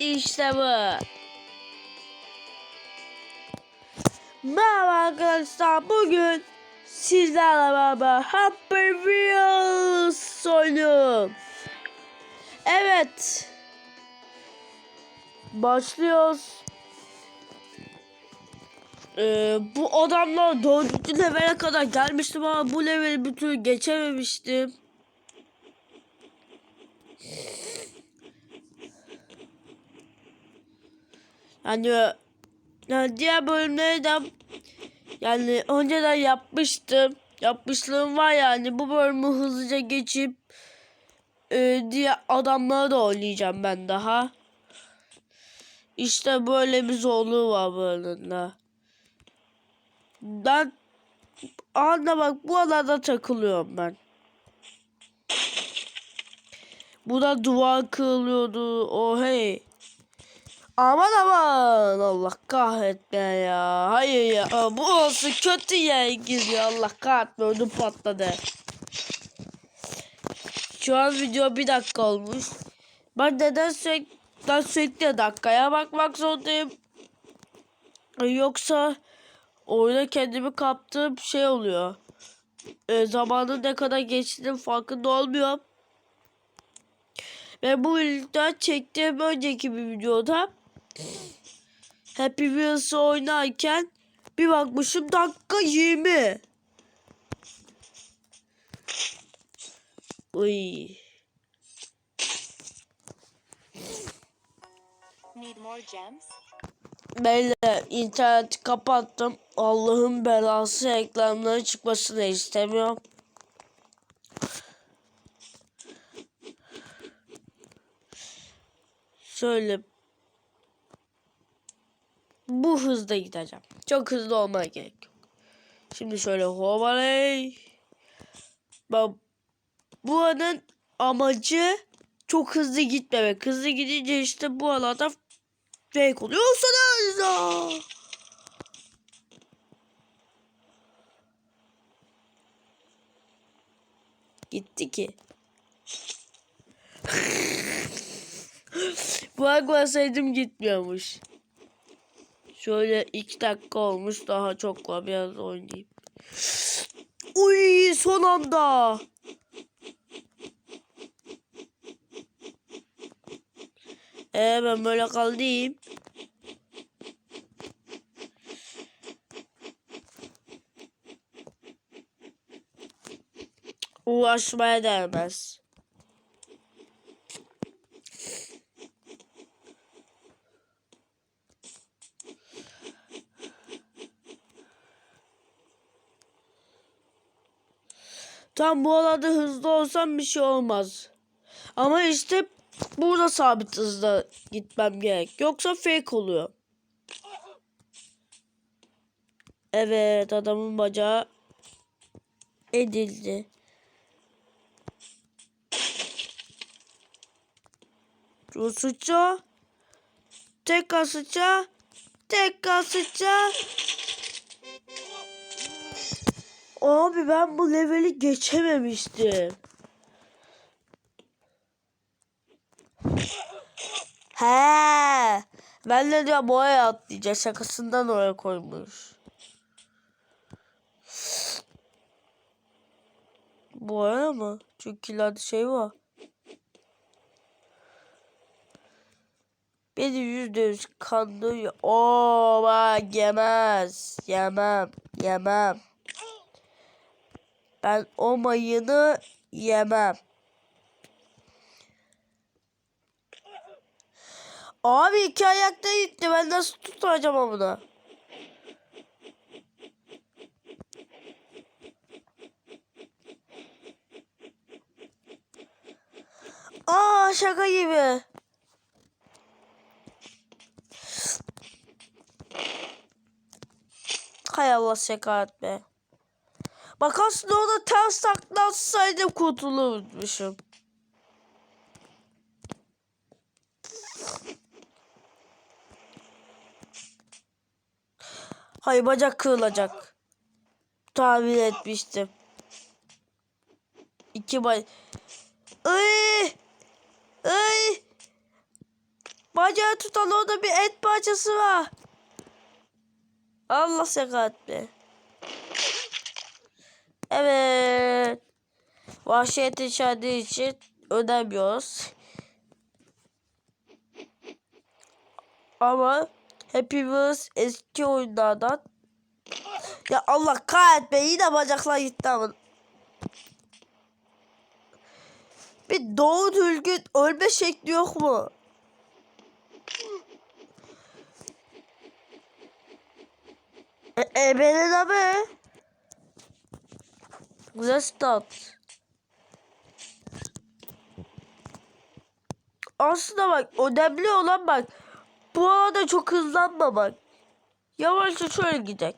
İşte bu. Merhaba arkadaşlar. Bugün sizlerle beraber Happy Wheels oynuyorum. Evet. Başlıyoruz. Ee, bu adamlar dördüncü levele kadar gelmiştim ama bu leveli türlü geçememiştim. Yani, diğer bölümleri de yani önceden yapmıştım. Yapmışlığım var yani bu bölümü hızlıca geçip e, diğer adamları da oynayacağım ben daha. İşte böyle bir zorluğu var bölümde. Ben anla bak bu alanda takılıyorum ben. Burada duvar kırılıyordu. O hey. Aman aman Allah kahretme ya. Hayır ya bu olsun kötü yere gidiyor Allah kahretme ödüm patladı. Şu an video bir dakika olmuş. Ben neden sürekli, ben sürekli dakikaya bakmak zorundayım. Yoksa oyuna kendimi kaptığım şey oluyor. E, zamanın ne kadar geçtiğinin farkında olmuyorum. Ve bu videoda çektiğim önceki bir videoda Happy Wheels oynarken bir bakmışım dakika 20. Uy. Need more gems? Böyle interneti kapattım. Allah'ın belası reklamları çıkmasını istemiyorum. Şöyle bu hızda gideceğim. Çok hızlı olmaya gerek yok. Şimdi şöyle hovaley. Bu anın amacı çok hızlı gitmemek. Hızlı gidince işte bu alanda fake oluyorsunuz. Gitti ki. Bakmasaydım gitmiyormuş. Şöyle iki dakika olmuş daha çok var biraz oynayayım. Uy son anda. Ee ben böyle kaldım. Uğraşmaya değmez. Tam bu alanda hızlı olsam bir şey olmaz. Ama işte burada sabit hızla gitmem gerek. Yoksa fake oluyor. Evet adamın bacağı edildi. Şu sıça. Tekrar sıça. Tekrar sıça. Abi ben bu leveli geçememiştim. He. Ben de diyorum oraya atlayacak. Şakasından oraya koymuş. Araya mı? Çünkü ileride şey var. Beni yüzde yüz kandırıyor. Oo bak yemez. Yemem. Yemem. Ben o mayını yemem. Abi iki ayakta gitti. Ben nasıl tutacağım bunu? Aa şaka gibi. Hay Allah şaka etme. Bak aslında ona ters taklatsaydım kurtulurmuşum. Hayır bacak kırılacak. Tahmin etmiştim. İki bay... Ay! Ay! Bacağı tutan orada bir et parçası var. Allah sekat be. Evet. Vahşet içerdiği için ödemiyoruz. Ama hepimiz eski oyunlardan ya Allah kahretme yine bacaklar gitti ama. Bir doğu düzgün ölme şekli yok mu? E, ebenin abi. Güzel stat. Aslında bak önemli olan bak. Bu arada çok hızlanma bak. Yavaşça şöyle gidek.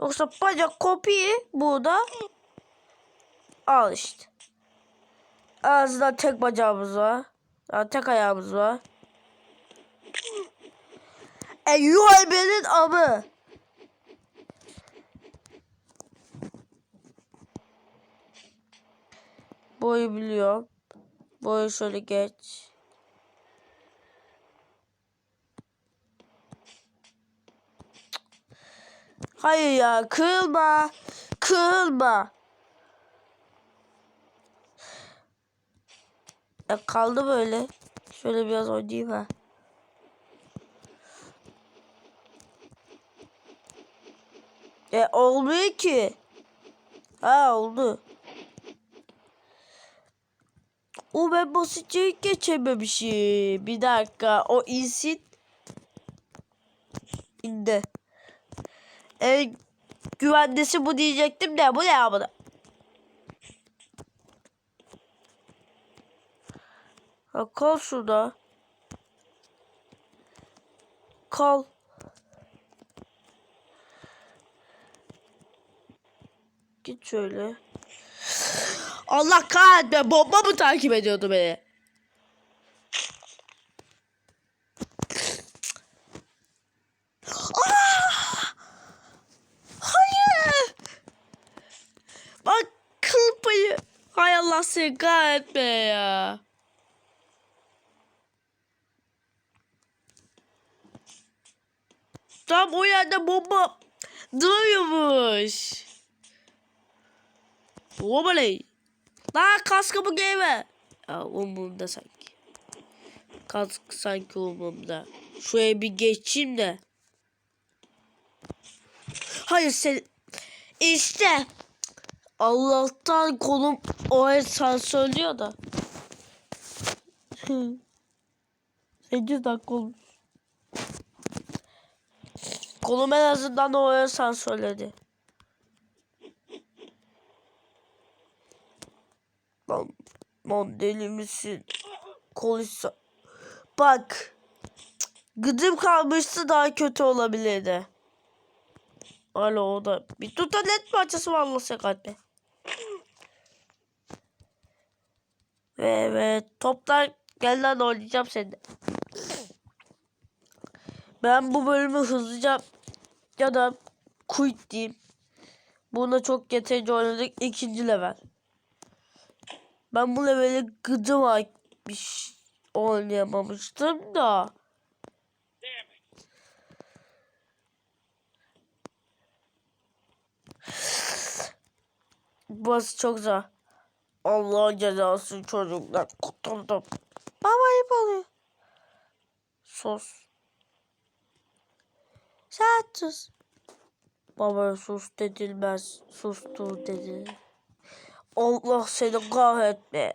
Yoksa bacak kopiyi burada al işte. En azından tek bacağımız var. Yani tek ayağımız var. E yuhay benim amı. Boyu biliyorum. Boyu şöyle geç. Hayır ya kırılma. Kırılma. Ya kaldı böyle. Şöyle biraz oynayayım ha. E olmuyor ki. Ha oldu. O ben basitçe geçememişim. Bir dakika. O insin. İndi. En güvenlisi bu diyecektim de bu ne ya bu da? Ha, kal şurada. Kal. Git şöyle. Allah kahretme bomba mı takip ediyordu beni? Ah! Hayır. Bak kıl payı. Hay Allah seni kahretme ya. Tam o yerde bomba duruyormuş. Obaley. Daha kaskımı giyme. Ya umurumda sanki. Kask sanki umurumda. Şuraya bir geçeyim de. Hayır sen. İşte. Allah'tan kolum o el sansörlüyor da. 8 dakika olmuş. Kolum en azından o el sansörledi. Lan, lan deli misin? Kolisa. Bak. Gıdım kalmıştı daha kötü olabilirdi. Alo o da. Bir tutan net parçası var Allah sekat be. Ve evet toplar gel lan oynayacağım seni. Ben bu bölümü hızlıca ya da quit diyeyim. Buna çok yeterince oynadık. ikinci level. Ben bu leveli gıdım aymış oynayamamıştım da. Burası çok zor. Allah'ın cezası çocuklar kurtuldum. Baba ayıp oluyor. Sus. Sen sus. Baba sus dedilmez. Sustur dedi. Allah seni kahretme.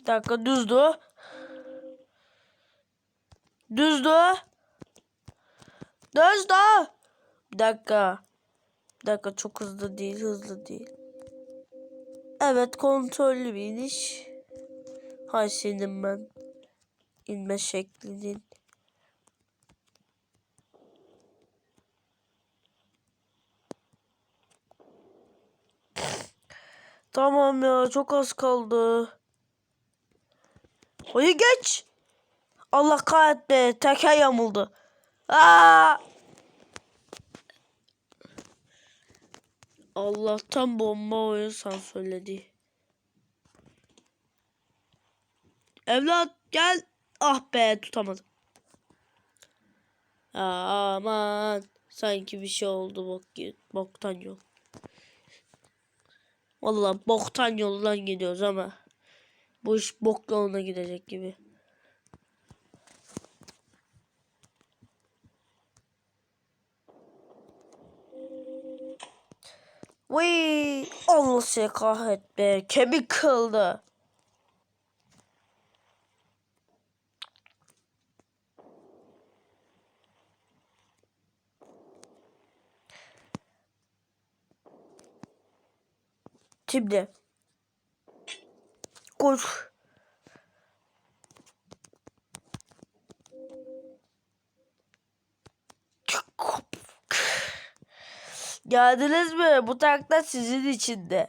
Bir dakika düzdü. Düzdü. Düzdü. o. Bir dakika. Bir dakika çok hızlı değil hızlı değil. Evet kontrollü bir iniş. Hay senin ben. inme şeklinin. Tamam ya çok az kaldı. Hayır geç. Allah kahretme teker yamuldu. Allah'tan bomba oyun sansürledi. Evlat gel. Ah be tutamadım. Aman sanki bir şey oldu bok boktan yol. Vallahi boktan yoldan gidiyoruz ama bu iş bok yoluna gidecek gibi. Vay Allah seni kahretme kemik kıldı. Şimdi. Koş. Geldiniz mi? Bu takla sizin içinde.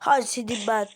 Hadi senin ben.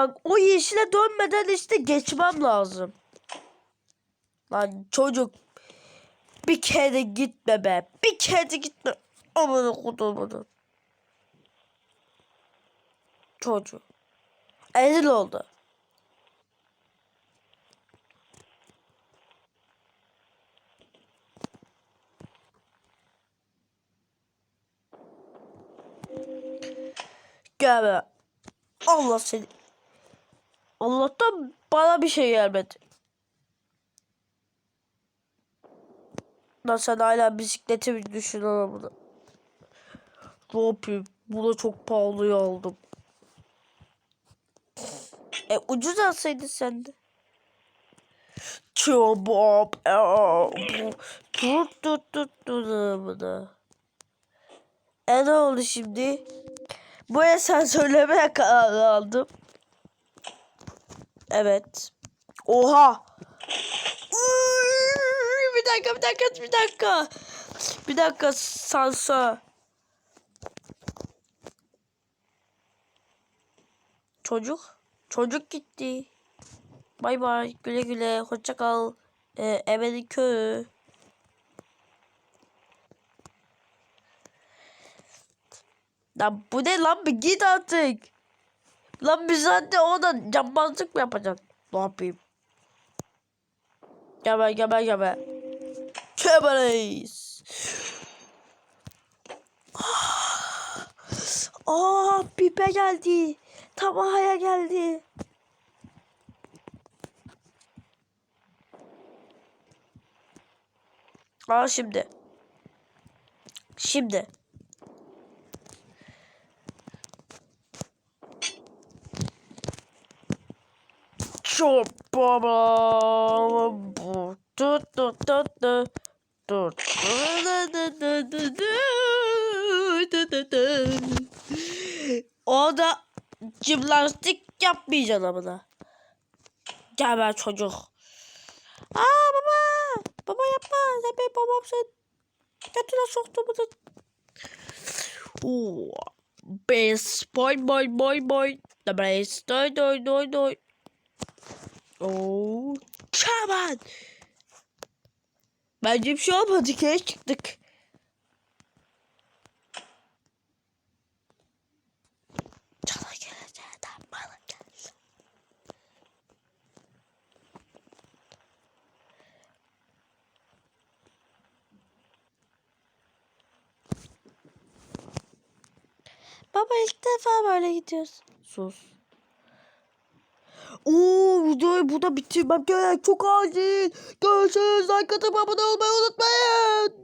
Bak o yeşile dönmeden işte geçmem lazım. Lan çocuk bir kere gitme be. Bir kere gitme. Aman kudumunun. Çocuk. Ezil oldu. Gel be. Allah seni. Allah'tan bana bir şey gelmedi. Lan sen hala bisikleti mi düşün bunu? Ne yapayım? Bu da çok pahalıya aldım. E ucuz alsaydın sen de. Çabuk. Tut tut tut tut bunu. E ne oldu şimdi? Bu sen söylemeye karar aldım. Evet. Oha. Bir dakika bir dakika bir dakika. Bir dakika sansa. Çocuk. Çocuk gitti. Bay bay. Güle güle. Hoşça kal. Ee, Emel'in köyü. Lan bu ne lan bir git artık. Lan biz anne ona cambazlık mı yapacaksın? Ne yapayım? Gebe gebe gebe. Çöbereyiz. Aa pipe geldi. Tamahaya geldi. Aa şimdi. Şimdi. Çok baba. Tut tut tut tut. Tut. O da jimnastik yapmayacaksın amına. Gel ben çocuk. Aa baba. Baba yapma. Sen benim babam sen. Götüne soktu bunu. Oo. Best boy boy boy boy. The best doy doy doy doy. Oo, Çaban. Bence bir şey olmadı ki çıktık. Cana geleceğinden bana. Baba ilk defa böyle gidiyoruz. Sus. Oo videoyu burada bitirmem gerek. Çok acil. Görüşürüz. Like atıp abone olmayı unutmayın.